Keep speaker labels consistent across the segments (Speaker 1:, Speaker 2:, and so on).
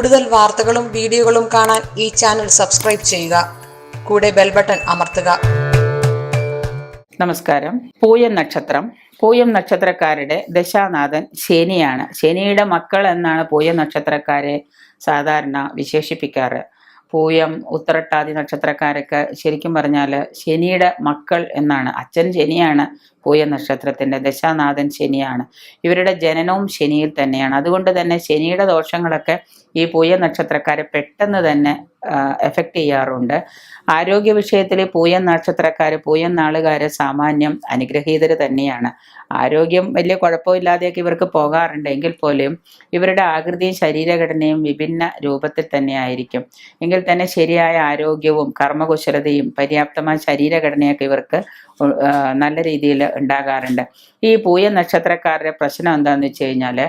Speaker 1: കൂടുതൽ വാർത്തകളും വീഡിയോകളും കാണാൻ ഈ ചാനൽ സബ്സ്ക്രൈബ് ചെയ്യുക. കൂടെ ബെൽ ബട്ടൺ അമർത്തുക.
Speaker 2: നമസ്കാരം. പൂയം നക്ഷത്രം. പൂയം നക്ഷത്രക്കാരുടെ ദശാനാഥൻ ശനിയാണ്. ശനിയുടെ മക്കൾ എന്നാണ് പൂയം നക്ഷത്രക്കാരെ സാധാരണ വിശേഷിപ്പിക്കാറ്. പൂയം ഉത്തരട്ടാതി നക്ഷത്രക്കാരൊക്കെ ശരിക്കും പറഞ്ഞാൽ ശനിയുടെ മക്കൾ എന്നാണ്. അച്ഛൻ ശനിയാണ്. പൂയം നക്ഷത്രത്തിന്റെ ദശാനാഥൻ ശനിയാണ്. ഇവരുടെ ജനനവും ശനിയിൽ തന്നെയാണ്. അതുകൊണ്ട് തന്നെ ശനിയുടെ ദോഷങ്ങളൊക്കെ ഈ പൂയ നക്ഷത്രക്കാരെ പെട്ടെന്ന് തന്നെ എഫക്റ്റ് ചെയ്യാറുണ്ട്. ആരോഗ്യ വിഷയത്തിൽ പൂയൻ നക്ഷത്രക്കാർ പൂയൻ നാളുകാര് സാമാന്യം അനുഗ്രഹീതർ തന്നെയാണ്. ആരോഗ്യം വലിയ കുഴപ്പമില്ലാതെയൊക്കെ ഇവർക്ക് പോകാറുണ്ട് എങ്കിൽ പോലും ഇവരുടെ ആകൃതിയും ശരീരഘടനയും വിഭിന്ന രൂപത്തിൽ തന്നെ ആയിരിക്കും. എങ്കിൽ തന്നെ ശരിയായ ആരോഗ്യവും കർമ്മകുശലതയും പര്യാപ്തമായ ശരീരഘടനയൊക്കെ ഇവർക്ക് നല്ല രീതിയിൽ ഉണ്ടാകാറുണ്ട്. ഈ പൂയ നക്ഷത്രക്കാരുടെ പ്രശ്നം എന്താണെന്ന് വെച്ച് കഴിഞ്ഞാൽ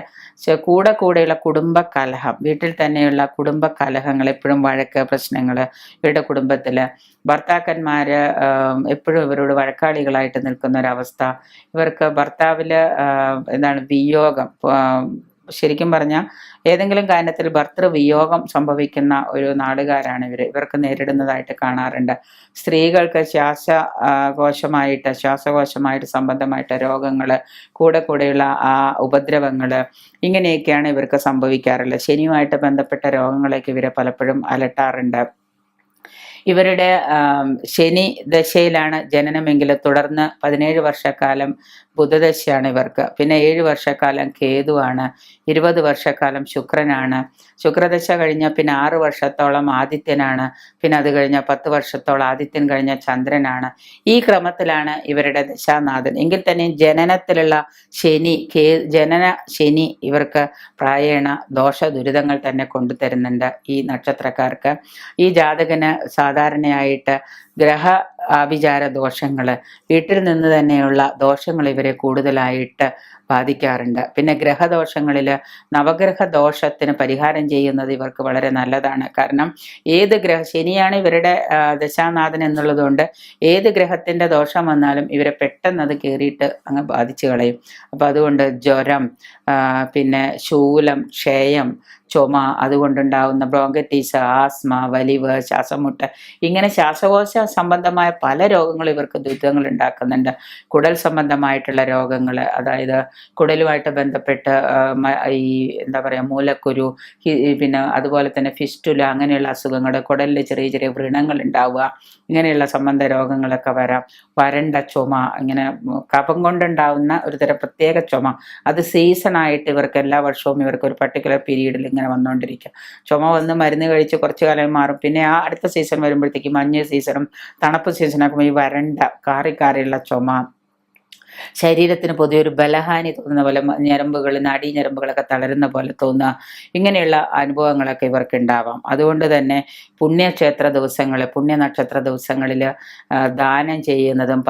Speaker 2: കൂടെ കൂടെയുള്ള കുടുംബ കലഹം വീട്ടിൽ തന്നെയുള്ള കുടുംബ കലഹങ്ങൾ എപ്പോഴും വഴക്ക് പ്രശ്നങ്ങൾ ഇവരുടെ കുടുംബത്തിൽ ഭർത്താക്കന്മാർ എപ്പോഴും ഇവരോട് വഴക്കാളികളായിട്ട് നിൽക്കുന്ന ഒരവസ്ഥ ഇവർക്ക് ഭർത്താവിൽ എന്താണ് വിയോഗം ശരിക്കും പറഞ്ഞാൽ ഏതെങ്കിലും കാര്യത്തിൽ ഭർത്തൃവിയോഗം സംഭവിക്കുന്ന ഒരു നാടുകാരാണ് ഇവർ ഇവർക്ക് നേരിടുന്നതായിട്ട് കാണാറുണ്ട്. സ്ത്രീകൾക്ക് ശ്വാസ കോശമായിട്ട് ശ്വാസകോശമായിട്ട് സംബന്ധമായിട്ട് രോഗങ്ങൾ കൂടെ കൂടെയുള്ള ആ ഉപദ്രവങ്ങൾ ഇങ്ങനെയൊക്കെയാണ് ഇവർക്ക് സംഭവിക്കാറുള്ളത്. ശനിയുമായിട്ട് ബന്ധപ്പെട്ട രോഗങ്ങളൊക്കെ ഇവരെ പലപ്പോഴും അലട്ടാറുണ്ട്. ഇവരുടെ ശനി ദശയിലാണ് ജനനമെങ്കിൽ തുടർന്ന് പതിനേഴ് വർഷക്കാലം ബുധദശയാണ് ഇവർക്ക്. പിന്നെ ഏഴ് വർഷക്കാലം കേതുവാണ് ഇരുപത് വർഷക്കാലം ശുക്രനാണ്. ശുക്രദശ കഴിഞ്ഞ പിന്നെ ആറ് വർഷത്തോളം ആദിത്യനാണ്. പിന്നെ അത് കഴിഞ്ഞ പത്ത് വർഷത്തോളം ആദിത്യൻ കഴിഞ്ഞ ചന്ദ്രനാണ്. ഈ ക്രമത്തിലാണ് ഇവരുടെ ദശാനാഥൻ. എങ്കിൽ തന്നെ ജനനത്തിലുള്ള ശനി കേ ജനന ശനി ഇവർക്ക് പ്രായേണ ദോഷ ദുരിതങ്ങൾ തന്നെ കൊണ്ടുതരുന്നുണ്ട് ഈ നക്ഷത്രക്കാർക്ക്. ഈ ജാതകന് സാധാരണയായിട്ട് ഗ്രഹ ആഭിചാര ദോഷങ്ങൾ വീട്ടിൽ നിന്ന് തന്നെയുള്ള ദോഷങ്ങൾ ഇവരെ കൂടുതലായിട്ട് ബാധിക്കാറുണ്ട്. പിന്നെ ഗ്രഹദോഷങ്ങളിൽ നവഗ്രഹ ദോഷത്തിന് പരിഹാരം ചെയ്യുന്നത് ഇവർക്ക് വളരെ നല്ലതാണ്. കാരണം ഏത് ഗ്രഹ ശനിയാണ് ഇവരുടെ ദശാനാഥൻ എന്നുള്ളതുകൊണ്ട് ഏത് ഗ്രഹത്തിന്റെ ദോഷം വന്നാലും ഇവരെ പെട്ടെന്ന് അത് കയറിയിട്ട് അങ്ങ് ബാധിച്ചു കളയും. അപ്പം അതുകൊണ്ട് ജ്വരം പിന്നെ ശൂലം ക്ഷയം ചുമ അതുകൊണ്ടുണ്ടാവുന്ന ബ്രോങ്കറ്റീസ് ആസ്മ വലിവ് ശ്വാസമുട്ട് ഇങ്ങനെ ശ്വാസകോശ സംബന്ധമായ പല രോഗങ്ങളും ഇവർക്ക് ദുരിതങ്ങൾ ഉണ്ടാക്കുന്നുണ്ട്. കുടൽ സംബന്ധമായിട്ടുള്ള രോഗങ്ങൾ അതായത് കുടലുമായിട്ട് ബന്ധപ്പെട്ട് ഈ എന്താ പറയുക മൂലക്കുരു പിന്നെ അതുപോലെ തന്നെ ഫിസ്റ്റുല അങ്ങനെയുള്ള അസുഖങ്ങൾ കുടലിൽ ചെറിയ ചെറിയ വ്രണങ്ങൾ ഉണ്ടാവുക ഇങ്ങനെയുള്ള സംബന്ധ രോഗങ്ങളൊക്കെ വരാം. വരണ്ട ചുമ ഇങ്ങനെ കഫം കൊണ്ടുണ്ടാവുന്ന ഒരു തരം പ്രത്യേക ചുമ. അത് സീസണായിട്ട് ഇവർക്ക് എല്ലാ വർഷവും ഇവർക്ക് ഒരു പർട്ടിക്കുലർ പീരീഡിൽ ഇങ്ങനെ വന്നുകൊണ്ടിരിക്കും ചുമ വന്ന് മരുന്ന് കഴിച്ച് കുറച്ച് കാലം മാറും. പിന്നെ ആ അടുത്ത സീസൺ വരുമ്പോഴത്തേക്ക് മഞ്ഞ് സീസണും തണുപ്പ് സീസണാക്കുമ്പോൾ ഈ വരണ്ട കാറി കാറിയുള്ള ചുമ. ശരീരത്തിന് പൊതുവെ ഒരു ബലഹാനി തോന്നുന്ന പോലെ ഞരമ്പുകൾ നാടീ ഞരമ്പുകളൊക്കെ തളരുന്ന പോലെ തോന്നുക ഇങ്ങനെയുള്ള അനുഭവങ്ങളൊക്കെ ഇവർക്ക് ഉണ്ടാവാം അതുകൊണ്ട് തന്നെ പുണ്യക്ഷേത്ര ദിവസങ്ങൾ പുണ്യനക്ഷത്ര ദിവസങ്ങളിൽ ദാനം ചെയ്യുന്നതും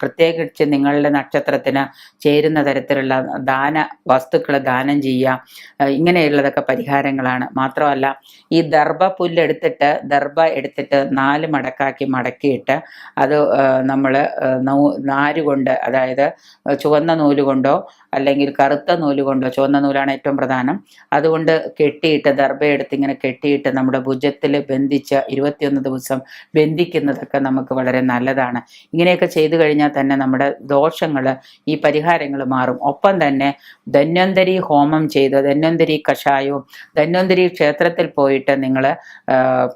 Speaker 2: പ്രത്യേകിച്ച് നിങ്ങളുടെ നക്ഷത്രത്തിന് ചേരുന്ന തരത്തിലുള്ള ദാന വസ്തുക്കൾ ദാനം ചെയ്യുക ഇങ്ങനെയുള്ളതൊക്കെ പരിഹാരങ്ങളാണ്. മാത്രമല്ല ഈ ദർഭ പുല്ലെടുത്തിട്ട് ദർഭ എടുത്തിട്ട് നാല് മടക്കാക്കി മടക്കിയിട്ട് അത് നമ്മൾ നാരുകൊണ്ട് അതായത് ചുവന്ന നൂൽ കൊണ്ടോ അല്ലെങ്കിൽ കറുത്ത നൂൽ കൊണ്ടോ ചുവന്ന നൂലാണ് ഏറ്റവും പ്രധാനം. അതുകൊണ്ട് കെട്ടിയിട്ട് ദർഭയെടുത്ത് ഇങ്ങനെ കെട്ടിയിട്ട് നമ്മുടെ ഭുജത്തിൽ ബന്ധിച്ച ഇരുപത്തിയൊന്ന് ദിവസം ബന്ധിക്കുന്നതൊക്കെ നമുക്ക് വളരെ നല്ലതാണ്. ഇങ്ങനെയൊക്കെ ചെയ്തു കഴിഞ്ഞാൽ തന്നെ നമ്മുടെ ദോഷങ്ങൾ ഈ പരിഹാരങ്ങൾ മാറും. ഒപ്പം തന്നെ ധന്വന്തരി ഹോമം ചെയ്ത് ധന്വന്തരി കഷായവും ധന്വന്തരി ക്ഷേത്രത്തിൽ പോയിട്ട് നിങ്ങൾ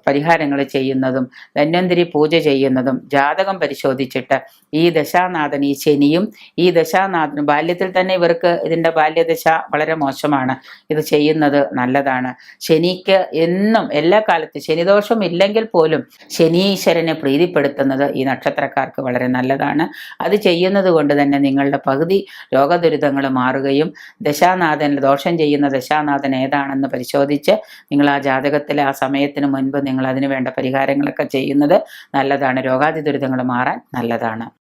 Speaker 2: പരിഹാരങ്ങൾ ചെയ്യുന്നതും ധന്വന്തരി പൂജ ചെയ്യുന്നതും ജാതകം പരിശോധിച്ചിട്ട് ഈ ദശാനാഥൻ ഈ ശനിയും ഈ ദശാനാഥനും ബാല്യത്തിൽ തന്നെ ഇവർക്ക് ഇതിന്റെ ബാല്യദശ വളരെ മോശമാണ്. ഇത് ചെയ്യുന്നത് നല്ലതാണ്. ശനിക്ക് എന്നും എല്ലാ കാലത്തും ശനിദോഷം ഇല്ലെങ്കിൽ പോലും ശനീശ്വരനെ പ്രീതിപ്പെടുത്തുന്നത് ഈ നക്ഷത്രക്കാർക്ക് വളരെ നല്ലതാണ്. അത് ചെയ്യുന്നത് കൊണ്ട് തന്നെ നിങ്ങളുടെ പകുതി രോഗദുരിതങ്ങൾ മാറുകയും ദശാനാഥൻ ദോഷം ചെയ്യുന്ന ദശാനാഥൻ ഏതാണെന്ന് പരിശോധിച്ച് നിങ്ങൾ ആ ജാതകത്തിലെ ആ സമയത്തിന് മുൻപ് നിങ്ങൾ അതിന് വേണ്ട പരിഹാരങ്ങളൊക്കെ ചെയ്യുന്നത് നല്ലതാണ്. രോഗാതി ദുരിതങ്ങൾ മാറാൻ നല്ലതാണ്.